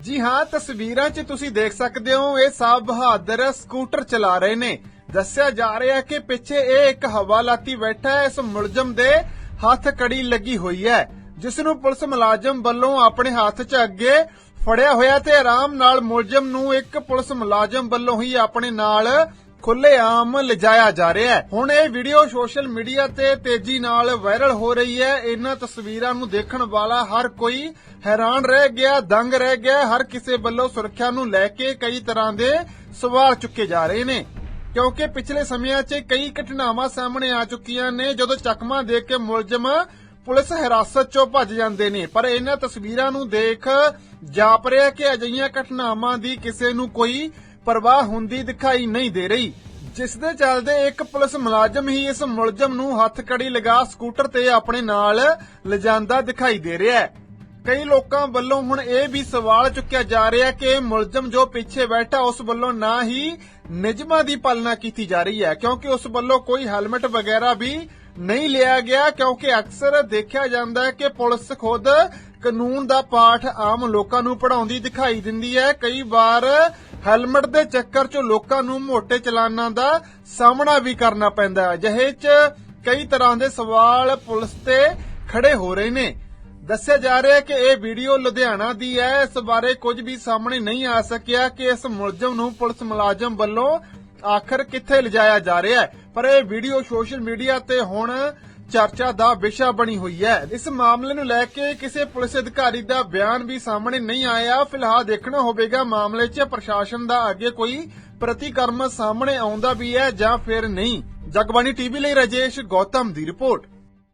ਜੀ ਹਾਂ, ਤਸਵੀਰਾਂ 'ਚ ਤੁਸੀਂ ਦੇਖ ਸਕਦੇ ਹੋ, ਇਹ ਸਾਬ ਬਹਾਦਰ ਸਕੂਟਰ ਚਲਾ ਰਹੇ ਨੇ। ਦੱਸਿਆ ਜਾ ਰਿਹਾ ਹੈ ਕਿ ਪਿੱਛੇ ਇਹ ਇੱਕ ਹਵਾਲਾਤੀ ਬੈਠਾ ਹੈ, ਇਸ ਮੁਲਜ਼ਮ ਦੇ ਹੱਥ ਕੜੀ ਲੱਗੀ ਹੋਈ ਹੈ ਜਿਸ ਨੂੰ ਪੁਲਿਸ ਮੁਲਾਜ਼ਮ ਵੱਲੋਂ ਆਪਣੇ ਹੱਥ 'ਚ ਅੱਗੇ ਫੜਿਆ ਹੋਇਆ ਤੇ ਆਰਾਮ ਨਾਲ ਮੁਲਜ਼ਮ ਨੂੰ ਇੱਕ ਪੁਲਿਸ ਮੁਲਾਜ਼ਮ ਵੱਲੋਂ ਹੀ ਆਪਣੇ ਨਾਲ ਖੁੱਲ੍ਹੇਆਮ ਲਿਜਾਇਆ ਜਾ ਰਿਹਾ ਹੈ। ਹੁਣ ਇਹ ਵੀਡੀਓ ਸੋਸ਼ਲ ਮੀਡੀਆ ਤੇ ਤੇਜ਼ੀ ਨਾਲ ਵਾਇਰਲ ਹੋ ਰਹੀ ਹੈ। ਇਹਨਾਂ ਤਸਵੀਰਾਂ ਨੂੰ ਦੇਖਣ ਵਾਲਾ ਹਰ ਕੋਈ ਹੈਰਾਨ ਰਹਿ ਗਿਆ, ਦੰਗ ਰਹਿ ਗਿਆ। ਹਰ ਕਿਸੇ ਵੱਲੋਂ ਸੁਰੱਖਿਆ ਨੂੰ ਲੈ ਕੇ ਕਈ ਤਰ੍ਹਾਂ ਦੇ ਸਵਾਲ ਚੁੱਕੇ ਜਾ ਰਹੇ ਨੇ। ਕਿਉਂਕਿ ਪਿਛਲੇ ਸਮਿਆਂ 'ਚ ਕਈ ਘਟਨਾਵਾਂ ਸਾਹਮਣੇ ਆ ਚੁੱਕੀਆਂ ਨੇ, ਜਦੋਂ ਚਕਮਾ ਦੇ ਕੇ ਮੁਲਜ਼ਮ ਪੁਲਿਸ ਹਿਰਾਸਤ 'ਚੋਂ ਭੱਜ ਜਾਂਦੇ ਨੇ। ਪਰ ਇਹਨਾਂ ਤਸਵੀਰਾਂ ਨੂੰ ਦੇਖ ਜਾਪ ਰਿਹਾ ਕਿ ਅਜਿਹੀਆਂ ਘਟਨਾਵਾਂ ਦੀ ਕਿਸੇ ਨੂੰ ਕੋਈ ਪਰਵਾਹ ਹੁੰਦੀ ਦਿਖਾਈ ਨਹੀਂ ਦੇ ਰਹੀ। ਜਿਸ ਦੇ ਚੱਲਦੇ ਇੱਕ ਪੁਲਿਸ ਮੁਲਾਜ਼ਮ ਹੀ ਇਸ ਮੁਲਜ਼ਮ ਨੂੰ ਹੱਥ ਕੜੀ ਲਗਾ ਸਕੂਟਰ ਤੇ ਆਪਣੇ ਨਾਲ ਲਿਜਾਂਦਾ ਦਿਖਾਈ ਦੇ ਰਿਹਾ ਹੈ। ਕਈ ਲੋਕਾਂ ਵੱਲੋਂ ਹੁਣ ਇਹ ਵੀ ਸਵਾਲ ਚੁੱਕਿਆ ਜਾ ਰਿਹਾ ਕਿ ਮੁਲਜ਼ਮ ਜੋ ਪਿੱਛੇ ਬੈਠਾ ਉਸ ਵੱਲੋਂ ਨਾ ਹੀ ਨਿਯਮਾਂ ਦੀ ਪਾਲਣਾ ਕੀਤੀ ਜਾ ਰਹੀ ਹੈ, ਕਿਉਂਕਿ ਉਸ ਵੱਲੋਂ ਕੋਈ ਹੈਲਮਟ ਵਗੈਰਾ ਵੀ ਨਹੀਂ ਲਿਆ ਗਿਆ ਕਿਉਂਕਿ ਅਕਸਰ ਦੇਖਿਆ ਜਾਂਦਾ ਹੈ ਕਿ ਪੁਲਿਸ ਖੁਦ ਕਾਨੂੰਨ ਦਾ ਪਾਠ ਆਮ ਲੋਕਾਂ ਨੂੰ ਪੜ੍ਹਾਉਂਦੀ ਦਿਖਾਈ ਦਿੰਦੀ ਹੈ। ਕਈ ਵਾਰ ਹੈਲਮਟ ਦੇ ਚੱਕਰ 'ਚ ਲੋਕਾਂ ਨੂੰ ਮੋٹے ਚਲਾਨਾਂ ਦਾ ਸਾਹਮਣਾ ਵੀ ਕਰਨਾ ਪੈਂਦਾ ਹੈ। ਜਿਹੇ 'ਚ ਕਈ ਤਰ੍ਹਾਂ ਦੇ ਸਵਾਲ ਪੁਲਿਸ ਤੇ ਖੜੇ ਹੋ ਰਹੇ ਨੇ। ਦੱਸਿਆ ਜਾ ਰਿਹਾ ਹੈ ਕਿ ਇਹ ਵੀਡੀਓ ਲੁਧਿਆਣਾ ਦੀ ਹੈ। ਇਸ ਬਾਰੇ ਕੁਝ ਵੀ ਸਾਹਮਣੇ ਨਹੀਂ ਆ ਸਕਿਆ ਕਿ ਇਸ ਮੁਲਜ਼ਮ ਨੂੰ ਪੁਲਿਸ ਮੁਲਾਜ਼ਮ ਵੱਲੋਂ ਆਖਰ ਕਿੱਥੇ ਲਿਜਾਇਆ ਜਾ ਰਿਹਾ ਹੈ। ਪਰ ਇਹ ਵੀਡੀਓ ਸੋਸ਼ਲ ਮੀਡੀਆ ਤੇ ਹੁਣ ਚਰਚਾ ਦਾ ਵਿਸ਼ਾ ਬਣੀ ਹੋਈ ਹੈ। ਇਸ ਮਾਮਲੇ ਨੂੰ ਲੈ ਕੇ ਕਿਸੇ ਪੁਲਿਸ ਅਧਿਕਾਰੀ ਦਾ ਬਿਆਨ ਵੀ ਸਾਹਮਣੇ ਨਹੀਂ ਆਇਆ। ਫਿਲਹਾਲ ਦੇਖਣਾ ਹੋਵੇਗਾ ਮਾਮਲੇ 'ਚ ਪ੍ਰਸ਼ਾਸਨ ਦਾ ਅੱਗੇ ਕੋਈ ਪ੍ਰਤੀਕਰਮ ਸਾਹਮਣੇ ਆਉਂਦਾ ਵੀ ਹੈ ਜਾਂ ਫਿਰ ਨਹੀਂ। ਜਗਬਾਣੀ ਟੀਵੀ ਲਈ ਰਾਜੇਸ਼ ਗੌਤਮ ਦੀ ਰਿਪੋਰਟ।